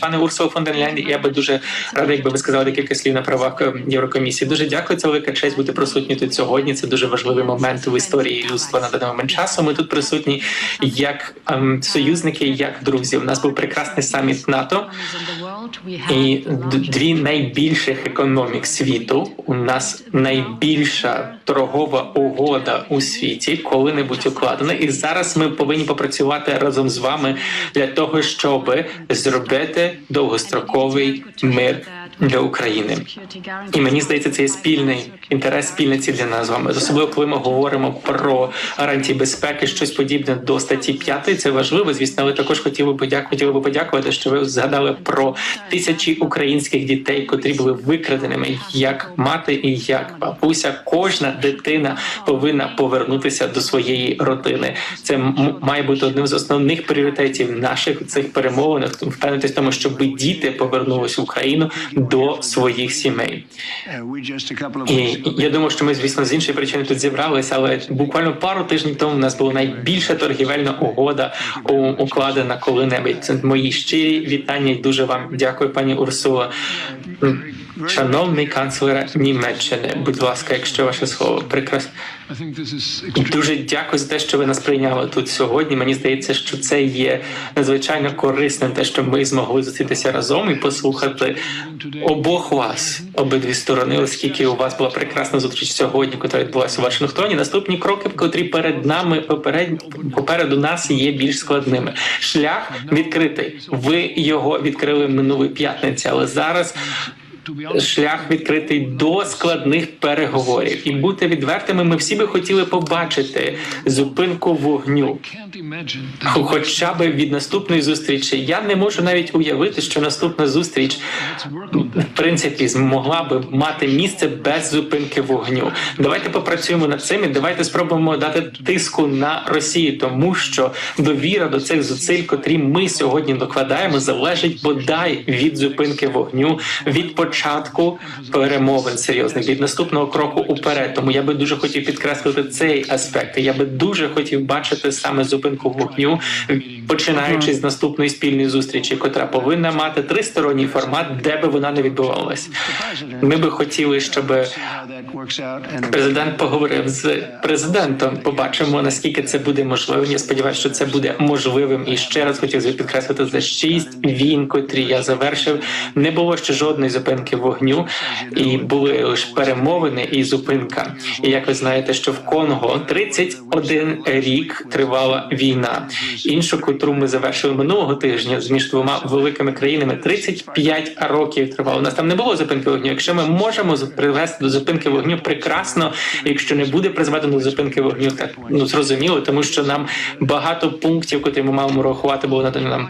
Пане Урсула фон Ляйн, я би дуже радий, якби ви сказали декілька слів на правах е, Єврокомісії. Дуже дякую. Це велика честь бути присутні тут сьогодні. Це дуже важливий момент у історії людства на даний момент часу. Ми тут присутні як ем, союзники, як друзі. У нас був прекрасний саміт НАТО і дві найбільших економік світу. У нас найбільша торгова угода у світі коли-небудь укладена. І зараз ми повинні попрацювати разом з вами для того, щоб зробити довгостроковий мир для України. І мені здається, це є спільний інтерес, спільна ціль для нас з вами. Особливо, коли ми говоримо про гарантії безпеки, щось подібне до статті 5. Це важливо, звісно, але також хотів би подякувати, хотіли би подякувати, що ви згадали про тисячі українських дітей, котрі були викраденими як мати і як бабуся. Кожна дитина повинна повернутися до своєї родини. Це має бути одним з основних пріоритетів наших цих перемовинах. Впевнитись в тому, щоб діти повернулися в Україну до своїх сімей. І я думаю, що ми, звісно, з іншої причини тут зібралися, але буквально пару тижнів тому в нас була найбільша торгівельна угода у- укладена коли-небудь. Мої щирі вітання і дуже вам дякую, пані Урсула. Шановний канцлера Німеччини, будь ласка, якщо ваше слово прекрасно. Дуже дякую за те, що ви нас прийняли тут сьогодні. Мені здається, що це є надзвичайно корисним, те, що ми змогли зустрітися разом і послухати обох вас, обидві сторони, оскільки у вас була прекрасна зустріч сьогодні, яка відбулася у Вашингтоні. Наступні кроки, котрі перед нами поперед, попереду нас є більш складними. Шлях відкритий. Ви його відкрили минулої п'ятниці, але зараз шлях відкритий до складних переговорів. І бути відвертими, ми всі би хотіли побачити зупинку вогню. Хоча б від наступної зустрічі я не можу навіть уявити, що наступна зустріч в принципі змогла би мати місце без зупинки вогню. Давайте попрацюємо над цим і давайте спробуємо дати тиску на Росію, тому що довіра до цих зусиль, котрі ми сьогодні докладаємо, залежить бодай від зупинки вогню, від початку перемовин серйозних, від наступного кроку уперед. Тому я би дуже хотів підкреслити цей аспект. Я би дуже хотів бачити саме зупинку вогню, починаючи з наступної спільної зустрічі, котра повинна мати тристоронній формат, де би вона не відбувалась. Ми би хотіли, щоб президент поговорив з президентом. Побачимо наскільки це буде можливим. Я сподіваюся, що це буде можливим. І ще раз хотів підкреслити за шість війн, котрі я завершив. Не було ще жодної зупинки вогню, і були лише перемовини і зупинка. І як ви знаєте, що в Конго 31 рік тривала війна. Іншу, котру ми завершили минулого тижня між двома великими країнами, 35 років тривало. У нас там не було зупинки вогню. Якщо ми можемо привести до зупинки вогню, прекрасно. Якщо не буде призведено до зупинки вогню, так ну зрозуміло, тому що нам багато пунктів, котрі ми маємо рахувати, було надано нам